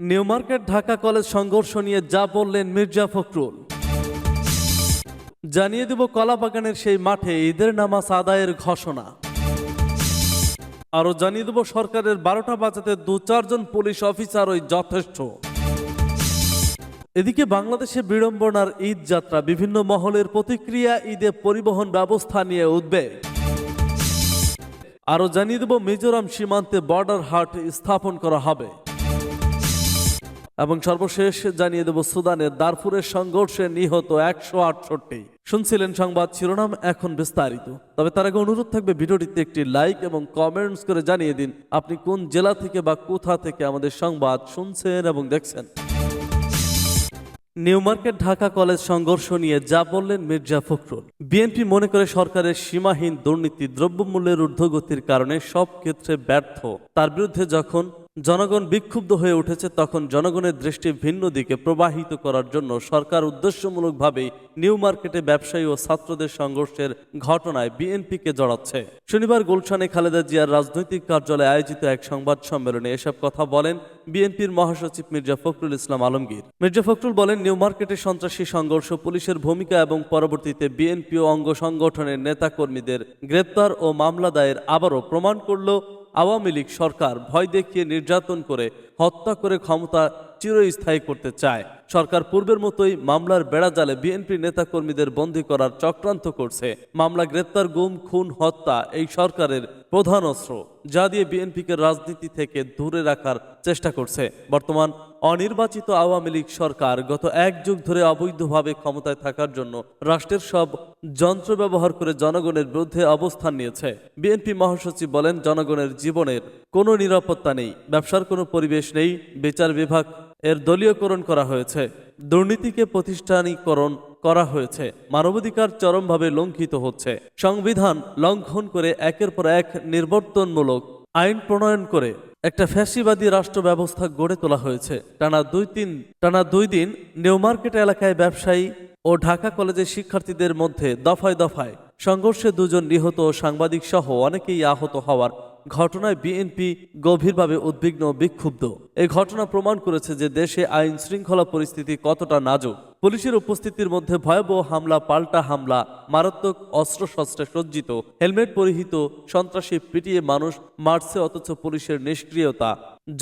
New market, Dhaka college সংঘর্ষ নিয়ে যা বললেন মির্জা ফখরুল। জানিয়ে দেব কলাবাগানের সেই মাঠে ঈদের নামাজ আদায়ের ঘোষণা। আরও জানিয়ে দেব সরকারের বারোটা বাজাতে দু চারজন পুলিশ অফিসারই যথেষ্ট। এদিকে বাংলাদেশে বিড়ম্বনার ঈদ যাত্রা, বিভিন্ন মহলের প্রতিক্রিয়া, ঈদে পরিবহন ব্যবস্থা নিয়ে উদ্বেগ। আরও জানিয়ে দেব মিজোরাম সীমান্তে বর্ডার হাট স্থাপন করা হবে। এবং সর্বশেষ জানিয়ে দেব, সুদানের দারফুরের সংঘর্ষে নিহত একশো আটষট্টি। শুনছিলেন সংবাদ শিরোনাম এখন বিস্তারিত। তবে তার আগে অনুরোধ থাকবে, ভিডিওটিতে একটি লাইক এবং কমেন্টস করে জানিয়ে দিন, আপনি কোন জেলা থেকে বা কোথা থেকে আমাদের সংবাদ শুনছেন এবং দেখছেন। নিউ মার্কেট ঢাকা কলেজ সংঘর্ষ নিয়ে যা বললেন মির্জা ফখরুল। বিএনপি মনে করে সরকারের সীমাহীন দুর্নীতি দ্রব্যমূল্যের ঊর্ধ্বগতির কারণে সব ক্ষেত্রে ব্যর্থ। তার বিরুদ্ধে যখন জনগণ বিক্ষুব্ধ হয়ে উঠেছে তখন জনগণের দৃষ্টি ভিন্ন দিকে প্রবাহিত করার জন্য সরকার উদ্দেশ্যমূলকভাবেই নিউ মার্কেটে ব্যবসায়ী ও ছাত্রদের সংঘর্ষের ঘটনায় বিএনপিকে জড়াচ্ছে। শনিবার গুলশানে খালেদা জিয়ার রাজনৈতিক কার্যালয়ে আয়োজিত এক সংবাদ সম্মেলনে এসব কথা বলেন বিএনপির মহাসচিব মির্জা ফখরুল ইসলাম আলমগীর। মির্জা ফখরুল বলেন, নিউ মার্কেটে সন্ত্রাসী সংঘর্ষ, পুলিশের ভূমিকা এবং পরবর্তীতে বিএনপি ও অঙ্গ সংগঠনের নেতাকর্মীদের গ্রেপ্তার ও মামলা দায়ের আবারও প্রমাণ করল আওয়ামী লীগ সরকার ভয় দেখিয়ে নির্যাতন করে হত্যা করে ক্ষমতা চিরস্থায়ী করতে চায়। সরকার পূর্বের মতোই মামলার বেড়াজালে বিএনপি নেতাকর্মীদের বন্দী করার চক্রান্ত করছে। মামলা গ্রেপ্তার, গুম, খুন, হত্যা এই সরকারের প্রধান অস্ত্র, যা দিয়ে বিএনপিকে রাজনীতি থেকে দূরে রাখার চেষ্টা করছে। বর্তমান অনির্বাচিত আওয়ামী লীগ সরকার গত এক যুগ ধরে অবৈধভাবে ক্ষমতায় থাকার জন্য রাষ্ট্রের সব যন্ত্র ব্যবহার করে জনগণের বিরুদ্ধে অবস্থান নিয়েছে। বিএনপি মহাসচিব বলেন, জনগণের জীবনের কোনো নিরাপত্তা নেই, ব্যবসার কোনো পরিবেশ নেই, বিচার বিভাগ এর দলীয়করণ করা হয়েছে, দুর্নীতিকে প্রতিষ্ঠানীকরণ করা হয়েছে, মানবাধিকার চরমভাবে লঙ্ঘিত হচ্ছে, সংবিধান লঙ্ঘন করে একের পর এক নির্বর্তনমূলক আইন প্রণয়ন করে একটা ফ্যাসিবাদী রাষ্ট্র ব্যবস্থা গড়ে তোলা হয়েছে। টানা দুই তিন, টানা দুই দিন নিউ মার্কেট এলাকায় ব্যবসায়ী ও ঢাকা কলেজের শিক্ষার্থীদের মধ্যে দফায় দফায় সংঘর্ষে দুজন নিহত সাংবাদিক সহ অনেকেই আহত হওয়ার ঘটনায় বিএনপি গভীরভাবে উদ্বিগ্ন বিক্ষুব্ধ। এই ঘটনা প্রমাণ করেছে যে দেশে আইন শৃঙ্খলা পরিস্থিতি কতটা নাজুক। পুলিশের উপস্থিতির মধ্যে ভয়াবহ হামলা, পাল্টা হামলা, মারাত্মক অস্ত্রশস্ত্রে সজ্জিত, হেলমেট পরিহিত, সন্ত্রাসী পিটিয়ে মানুষ মারছে অথচ পুলিশের নিষ্ক্রিয়তা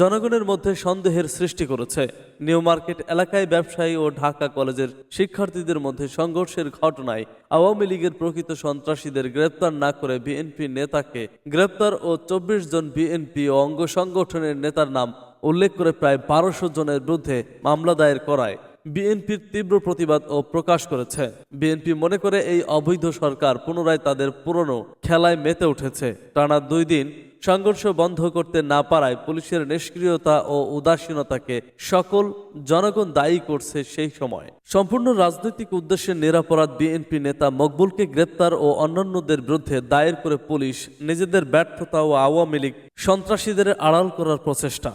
জনগণের মধ্যে সন্দেহের সৃষ্টি করেছে। নিউ মার্কেট এলাকায় ব্যবসায়ী ও ঢাকা কলেজের শিক্ষার্থীদের মধ্যে সংঘর্ষের ঘটনায় আওয়ামী লীগের প্রকৃত সন্ত্রাসীদের গ্রেপ্তার না করে বিএনপি নেতাকে গ্রেপ্তার ও চব্বিশ জন বিএনপি ও অঙ্গ সংগঠনের নেতার নাম উল্লেখ করে প্রায় বারোশো জনের বিরুদ্ধে মামলা দায়ের করায়। বিএনপির তীব্র প্রতিবাদ ও প্রকাশ করেছে। বিএনপি মনে করে এই অবৈধ সরকার পুনরায় তাদের পুরনো খেলায় মেতে উঠেছে। টানা দুই দিন সংঘর্ষ বন্ধ করতে না পারায় পুলিশের নিষ্ক্রিয়তা ও উদাসীনতাকে সকল জনগণ দায়ী করছে সেই সময়। সম্পূর্ণ রাজনৈতিক উদ্দেশ্যে নিরাপরাধ বিএনপি নেতা মকবুলকে গ্রেপ্তার ও অন্যান্যদের বিরুদ্ধে দায়ের করে পুলিশ নিজেদের ব্যর্থতা ও আওয়ামী লীগ সন্ত্রাসীদের আড়াল করার প্রচেষ্টা।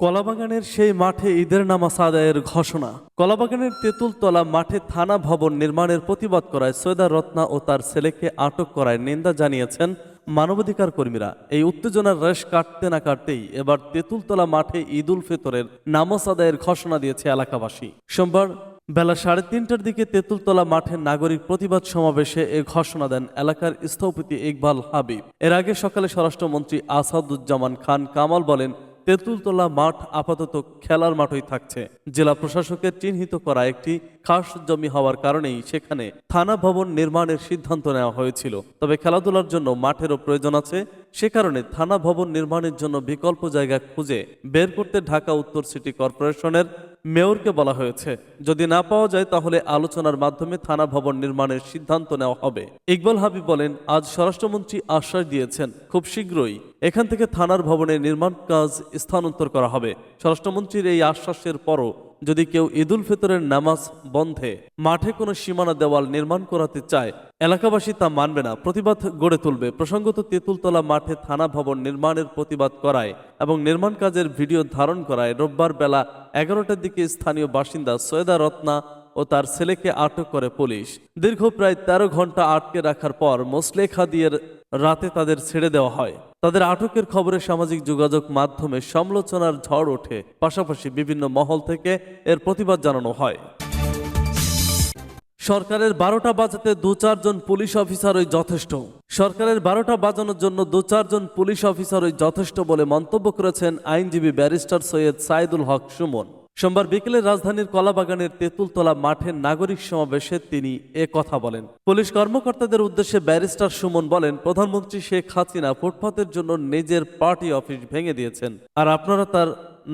কলাবাগানের সেই মাঠে ঈদের নামাজ আদায়ের ঘোষণা। কলাবাগানের তেঁতুলতলা মাঠে থানা ভবন নির্মাণের প্রতিবাদ করায় সৈয়দা রত্না ও তার ছেলেকে আটক করায় নিন্দা জানিয়েছেন মানবাধিকার কর্মীরা। এই উত্তেজনার রেশ কাটতে না কাটতেই এবার তেঁতুলতলা মাঠে ঈদ উল ফিতরের নামাজ আদায়ের ঘোষণা দিয়েছে এলাকাবাসী। সোমবার বেলা সাড়ে তিনটার দিকে তেঁতুলতলা মাঠে নাগরিক প্রতিবাদ সমাবেশে এ ঘোষণা দেন এলাকার স্থপতি ইকবাল হাবিব। এর আগে সকালে স্বরাষ্ট্রমন্ত্রী আসাদুজ্জামান খান কামাল বলেন তেঁতুলতলা মাঠ আপাতত খেলার মাঠই থাকছে। জেলা প্রশাসকের চিহ্নিত করা একটি খাস জমি হওয়ার কারণেই সেখানে থানা ভবন নির্মাণের সিদ্ধান্ত নেওয়া হয়েছিল। তবে খেলাধুলার জন্য মাঠেরও প্রয়োজন আছে। সে কারণে থানা ভবন নির্মাণের জন্য বিকল্প জায়গা খুঁজে বের করতে ঢাকা উত্তর সিটি কর্পোরেশনের মেয়রকে বলা হয়েছে, যদি না পাওয়া যায় তাহলে আলোচনার মাধ্যমে থানা ভবন নির্মাণের সিদ্ধান্ত নেওয়া হবে। ইকবাল হাবিব বলেন, আজ স্বরাষ্ট্রমন্ত্রী আশ্বাস দিয়েছেন, খুব শীঘ্রই এখান থেকে থানার ভবনের নির্মাণ কাজ স্থানান্তর করা হবে। স্বরাষ্ট্রমন্ত্রীর এই আশ্বাসের পরও যদি কেউ ঈদুল ফিতরের নামাজ বন্ধে মাঠে কোনো সীমানা দেওয়াল নির্মাণ করাতে চায়, এলাকাবাসী তা মানবে না। প্রতিবাদ গড়ে তুলবে। প্রসঙ্গত তেঁতুলতলা মাঠে থানা ভবন নির্মাণের প্রতিবাদ করায় এবং নির্মাণ কাজের ভিডিও ধারণ করায় রোববার বেলা এগারোটার দিকে স্থানীয় বাসিন্দা সৈয়দা রত্না ও তার ছেলেকে আটক করে পুলিশ। দীর্ঘ প্রায় তেরো ঘণ্টা আটকে রাখার পর মোসলেখা দিয়ে রাতে তাদের ছেড়ে দেওয়া হয়। তাদের আটকের খবরে সামাজিক যোগাযোগ মাধ্যমে সমালোচনার ঝড় ওঠে। পাশাপাশি বিভিন্ন মহল থেকে এর প্রতিবাদ জানানো হয়। সরকারের বারোটা বাজাতে দু চারজন পুলিশ অফিসারই যথেষ্ট। সরকারের বারোটা বাজানোর জন্য দু চারজন পুলিশ অফিসারই যথেষ্ট বলে মন্তব্য করেছেন আইনজীবী ব্যারিস্টার সৈয়দ সাইদুল হক সুমন। সোমবার বিকেলে রাজধানীর কলাবাগানের তেঁতুলতলা মাঠে নাগরিক সমাবেশে তিনি এ কথা বলেন। পুলিশ কর্মকর্তাদের উদ্দেশ্যে ব্যারিস্টার সুমন বলেন, প্রধানমন্ত্রী শেখ হাসিনা ফুটপাতের জন্য নিজের পার্টি অফিস ভেঙে দিয়েছেন আর আপনারা তার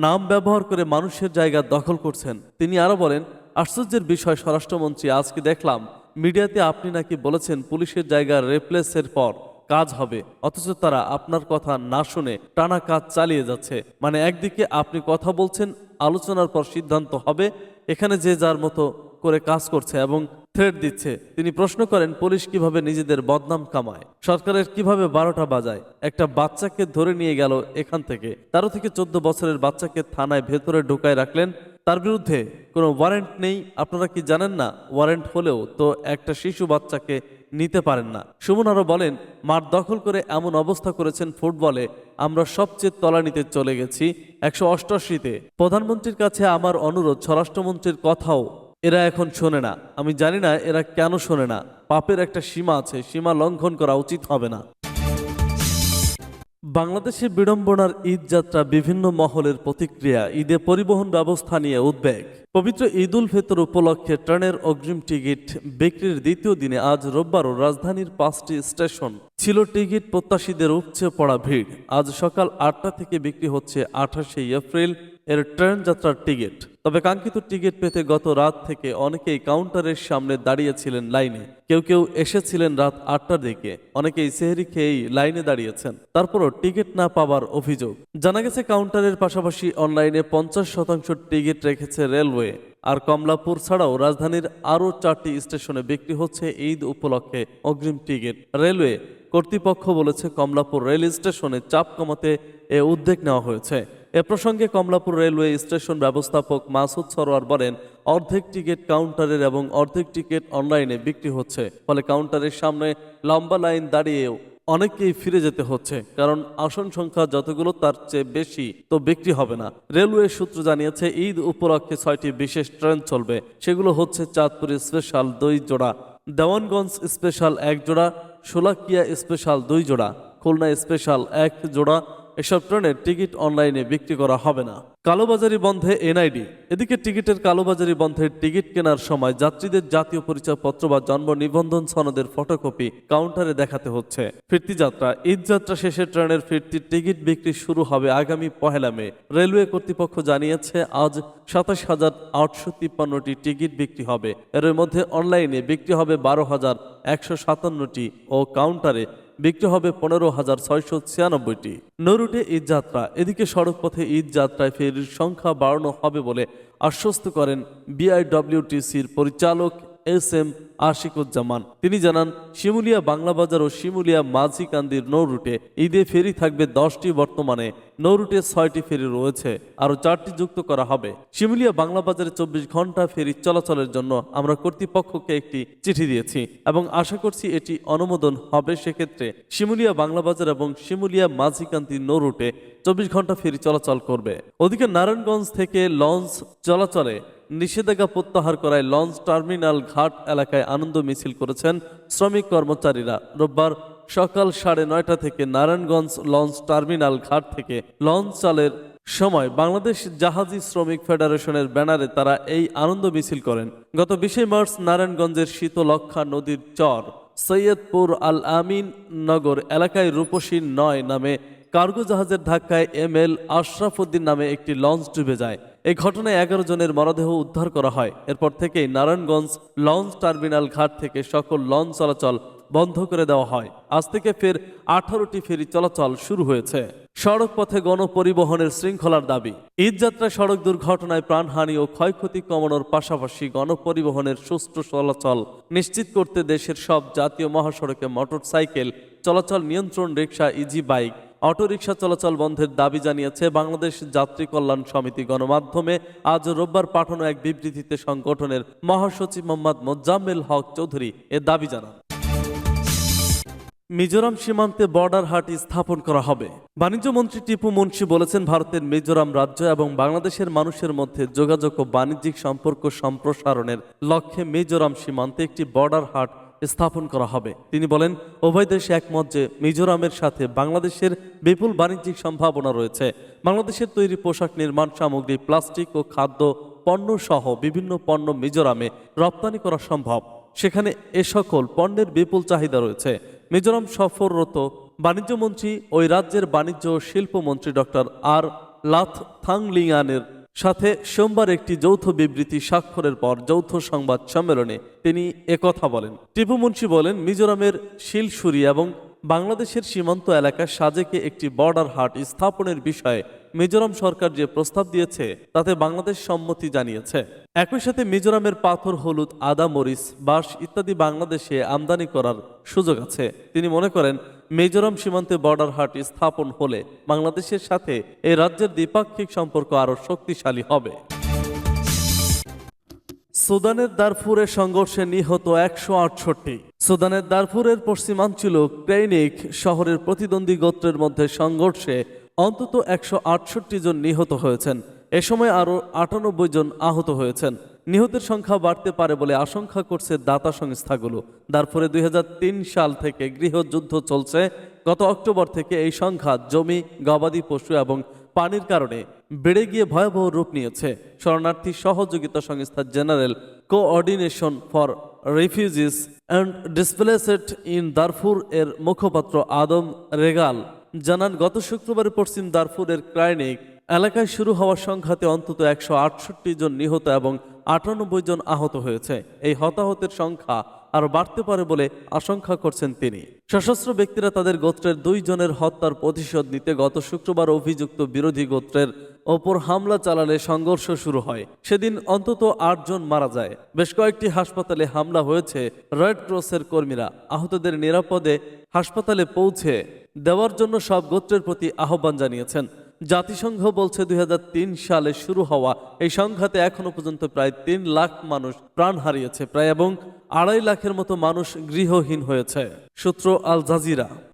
নাম ব্যবহার করে মানুষের জায়গা দখল করছেন। তিনি আরও বলেন, আশ্চর্যের বিষয়, স্বরাষ্ট্রমন্ত্রী, আজকে দেখলাম, মিডিয়াতে আপনি নাকি বলেছেন পুলিশের জায়গা রেপ্লেসের পর। কাজ হবে, অথচ তারা আপনার কথা না শুনে টানা কাজ চালিয়ে যাচ্ছে। মানে একদিকে আপনি কথা বলছেন, আলোচনার পর সিদ্ধান্ত হবে, এখানে যে যার মতো করে কাজ করছে এবং থ্রেট দিচ্ছে। তিনি প্রশ্ন করেন, পুলিশ কীভাবে নিজেদের বদনাম কামায়? সরকারের কীভাবে বারোটা বাজায়? একটা বাচ্চাকে ধরে নিয়ে গেল এখান থেকে। তেরো থেকে চোদ্দ বছরের বাচ্চাকে থানায় ভেতরে ঢুকায় রাখলেন। তার বিরুদ্ধে কোনো ওয়ারেন্ট নেই। আপনারা কি জানেন না? ওয়ারেন্ট হলেও তো একটা শিশু বাচ্চাকে নিতে পারেন না। সুমন আরও বলেন, মাঠ দখল করে এমন অবস্থা করেছেন ফুটবলে, আমরা সবচেয়ে তলানিতে চলে গেছি একশো অষ্টআশিতে। প্রধানমন্ত্রীর কাছে আমার অনুরোধ, স্বরাষ্ট্রমন্ত্রীর কথাও এরা এখন শোনে না। আমি জানি না এরা কেন শোনে না। পাপের একটা সীমা আছে, সীমা লঙ্ঘন করা উচিত হবে না। বাংলাদেশে বিড়ম্বনার ঈদ যাত্রা বিভিন্ন মহলের প্রতিক্রিয়া, ঈদে পরিবহন ব্যবস্থা নিয়ে উদ্বেগ। পবিত্র ঈদ উল ফিতর উপলক্ষে ট্রেনের অগ্রিম টিকিট বিক্রির দ্বিতীয় দিনে আজ রোববারও রাজধানীর পাঁচটি স্টেশন ছিল টিকিট প্রত্যাশীদের উপচে পড়া ভিড়। আজ সকাল আটটা থেকে বিক্রি হচ্ছে আঠাশে এপ্রিল এর ট্রেন যাত্রার টিকিট। তবে কাঙ্ক্ষিত টিকিট পেতে গত রাত থেকে অনেকেই কাউন্টারের সামনে দাঁড়িয়েছিলেন লাইনে। কেউ কেউ এসেছিলেন রাত আটটার দিকে। অনেকেই সেহরি খেয়েই লাইনে দাঁড়িয়েছেন। তারপরও টিকিট না পাওয়ার অভিযোগ। জানা গেছে, কাউন্টারের পাশাপাশি অনলাইনে পঞ্চাশ শতাংশ টিকিট রেখেছে রেলওয়ে। আর কমলাপুর ছাড়াও রাজধানীর আরও চারটি স্টেশনে বিক্রি হচ্ছে ঈদ উপলক্ষে অগ্রিম টিকিট। রেলওয়ে কর্তৃপক্ষ বলেছে, কমলাপুর রেল স্টেশনে চাপ কমাতে এ উদ্যোগ নেওয়া হয়েছে। এ প্রসঙ্গে কমলাপুর রেলওয়ে স্টেশন ব্যবস্থাপক মাসুদ সরোয়ার বলেন, অর্ধেক টিকিট কাউন্টারের এবং অর্ধেক টিকিট অনলাইনে বিক্রি হচ্ছে। ফলে কাউন্টারের সামনে লম্বা লাইন দাঁড়িয়েও অনেককেই ফিরে যেতে হচ্ছে, কারণ আসন সংখ্যা যতগুলো তার চেয়ে বেশি তো বিক্রি হবে না। রেলওয়ে সূত্র জানিয়েছে, ঈদ উপলক্ষে ছয়টি বিশেষ ট্রেন চলবে। সেগুলো হচ্ছে চাঁদপুর স্পেশাল দুই জোড়া, দেওয়ানগঞ্জ স্পেশাল এক জোড়া, শোলাকিয়া স্পেশাল দুই জোড়া, খুলনা স্পেশাল এক জোড়া এসব ট্রেনের টিকিট অনলাইনে বিক্রি করা হবে না। কালোবাজারি বন্ধে এনআইডি। এদিকে টিকিটের কালোবাজারি বন্ধের টিকিট কেনার সময় যাত্রীদের জাতীয় পরিচয়পত্র বা জন্ম নিবন্ধন সনদের ফটোকপি কাউন্টারে দেখাতে হচ্ছে। ফিরতি যাত্রা। ঈদ যাত্রা শেষে ট্রেনের ফিরতি টিকিট বিক্রি শুরু হবে আগামী পহেলা মে। রেলওয়ে কর্তৃপক্ষ জানিয়েছে, আজ সাতাশ হাজার আটশো তিপ্পান্নটি টিকিট বিক্রি হবে। এর মধ্যে অনলাইনে বিক্রি হবে বারো হাজার একশো সাতান্নটি ও কাউন্টারে বিক্রি হবে পনেরো হাজার ছয়শো ছিয়ানব্বইটি। নরুটে ঈদ যাত্রা, এদিকে সড়কপথে ঈদ যাত্রায় ফেরির সংখ্যা বাড়ানো হবে বলে আশ্বস্ত করেন বিআইডব্লিউটিসির পরিচালক এস এম আশিকুজ্জামান। তিনি জানান, শিমুলিয়া বাংলা বাজার ও শিমুলিয়া মাঝিকান্দির নৌ রুটে ঈদে ফেরি থাকবে দশটি বর্তমানে, নৌ রুটে ছয়টি ফেরি রয়েছে, আরও চারটি যুক্ত করা হবে। শিমুলিয়া বাংলা বাজারে চব্বিশ ঘণ্টা ফেরি চলাচলের জন্য আমরা কর্তৃপক্ষকে একটি চিঠি দিয়েছি এবং আশা করছি এটি অনুমোদন হবে সেক্ষেত্রে। শিমুলিয়া বাংলা বাজার এবং শিমুলিয়া মাঝিকান্দি নৌ রুটে চব্বিশ ঘণ্টা ফেরি চলাচল করবে। ওদিকে নারায়ণগঞ্জ থেকে লঞ্চ চলাচলে নিষেধাজ্ঞা প্রত্যাহার করায় লঞ্চ টার্মিনাল ঘাট এলাকায় আনন্দ মিছিল করেছেন শ্রমিক কর্মচারীরা। রোববার সকাল সাড়ে নয়টা থেকে নারায়ণগঞ্জ লঞ্চ টার্মিনাল ঘাট থেকে লঞ্চ চালের সময় বাংলাদেশ জাহাজি শ্রমিক ফেডারেশনের ব্যানারে তারা এই আনন্দ মিছিল করেন। গত বিশে মার্চ নারায়ণগঞ্জের শীতলক্ষা নদীর চর সৈয়দপুর আল আমিন নগর এলাকায় রূপসী নয় নামে কার্গো জাহাজের ধাক্কায় এম এল আশরাফ উদ্দিন নামে একটি লঞ্চ ডুবে যায়। এই ঘটনায় এগারো জনের মরদেহ উদ্ধার করা হয়। এরপর থেকেই নারায়ণগঞ্জ লঞ্চ টার্মিনাল ঘাট থেকে সকল লঞ্চ চলাচল বন্ধ করে দেওয়া হয়। আজ থেকে ফের আঠারোটি ফেরি চলাচল শুরু হয়েছে। সড়ক পথে গণপরিবহনের শৃঙ্খলার দাবি। ঈদযাত্রায় সড়ক দুর্ঘটনায় প্রাণহানি ও ক্ষয়ক্ষতি কমানোর পাশাপাশি গণপরিবহনের সুষ্ঠু চলাচল নিশ্চিত করতে দেশের সব জাতীয় মহাসড়কে মোটরসাইকেল চলাচল নিয়ন্ত্রণ রিক্সা, ইজি বাইক অটোরিকশা চলাচল বন্ধের দাবি জানিয়েছে বাংলাদেশ যাত্রী কল্যাণ সমিতি গণমাধ্যমে। আজ রোববার পাঠানো এক বিবৃতিতে সংগঠনের মহাসচিব মোহাম্মদ মোজাম্মেল হক চৌধুরী এ দাবি জানান। মিজোরাম সীমান্তে বর্ডার হাট স্থাপন করা হবে। বাণিজ্য মন্ত্রী টিপু মুন্সি বলেছেন, ভারতের মিজোরাম রাজ্য এবং বাংলাদেশের মানুষের মধ্যে যোগাযোগ ও বাণিজ্যিক সম্পর্ক সম্প্রসারণের লক্ষ্যে মিজোরাম সীমান্তে একটি বর্ডার হাট স্থাপন করা হবে। তিনি বলেন, উভয় দেশ একমত যে মিজোরামের সাথে বাংলাদেশের বিপুল বাণিজ্যিক সম্ভাবনা রয়েছে। বাংলাদেশের তৈরি পোশাক নির্মাণ সামগ্রী, প্লাস্টিক ও খাদ্য পণ্য সহ বিভিন্ন পণ্য মিজোরামে রপ্তানি করা সম্ভব। সেখানে এ সকল পণ্যের বিপুল চাহিদা রয়েছে। মিজোরাম সফররত বাণিজ্যমন্ত্রী ওই রাজ্যের বাণিজ্য ও শিল্পমন্ত্রী ডক্টর আর লাথ থাংলিয়ানের সাথে সোমবার একটি যৌথ বিবৃতি স্বাক্ষরের পর যৌথ সংবাদ সম্মেলনে তিনি একথা বলেন। টিপু মুন্সি বলেন, মিজোরামের শিলসুরি এবং বাংলাদেশের সীমান্ত এলাকা সাজেকে একটি বর্ডার হাট স্থাপনের বিষয়ে মিজোরাম সরকার যে প্রস্তাব দিয়েছে, তাতে বাংলাদেশ সম্মতি জানিয়েছে। একই সাথে মিজোরামের পাথর, হলুদ, আদা, মরিচ, বাঁশ ইত্যাদি বাংলাদেশে আমদানি করার সুযোগ আছে। তিনি মনে করেন মিজোরাম সীমান্তে বর্ডার হাট স্থাপন হলে বাংলাদেশের সাথে এই রাজ্যের দ্বিপাক্ষিক সম্পর্ক আরও শক্তিশালী হবে। সুদানের দারফুরে সংঘর্ষে নিহত একশো আটষট্টি। সুদানের দারফুরের পশ্চিমাঞ্চল ক্রেইনিক শহরের প্রতিদ্বন্দ্বী গোত্রের মধ্যে সংঘর্ষে অন্তত একশো আটষট্টি জন নিহত হয়েছেন। এ সময় আরও আটানব্বই জন আহত হয়েছেন। নিহতের সংখ্যা বাড়তে পারে বলে আশঙ্কা করছে দাতা সংস্থাগুলো। দারফুরে দুই সাল থেকে গৃহযুদ্ধ চলছে। গত অক্টোবর থেকে এই সংখ্যা জমি, গবাদি পশু এবং পানির কারণে বেড়ে গিয়ে ভয়াবহ রূপ নিয়েছে। শরণার্থী সহযোগিতা সংস্থা general coordination for refugees and displaced in Darfur এর মুখপাত্র আদম রেগাল জানান, গত শুক্রবার পশ্চিম দারফুরের ক্রাইনিক এলাকায় শুরু হওয়ার সংঘাতে অন্তত একশো আটষট্টি জন নিহত এবং আটানব্বই জন আহত হয়েছে। এই হতাহতের সংখ্যা আরও বাড়তে পারে বলে আশঙ্কা করছেন তিনি। সশস্ত্র ব্যক্তিরা তাদের গোত্রের দুই জনের হত্যার প্রতিশোধ নিতে গত শুক্রবার অভিযুক্ত বিরোধী গোত্রের ওপর হামলা চালালে সংঘর্ষ শুরু হয়। সেদিন অন্তত আটজন মারা যায়। বেশ কয়েকটি হাসপাতালে হামলা হয়েছে রেড ক্রসের কর্মীরা। আহতদের নিরাপদে হাসপাতালে পৌঁছে দেওয়ার জন্য সব গোত্রের প্রতি আহ্বান জানিয়েছেন। জাতিসংঘ বলছে দুই হাজার তিন সালে শুরু হওয়া এই সংঘাতে এখনও পর্যন্ত প্রায় তিন লাখ মানুষ প্রাণ হারিয়েছে, প্রায় এবং আড়াই লাখের মতো মানুষ গৃহহীন হয়েছে। সূত্র আল জাজিরা।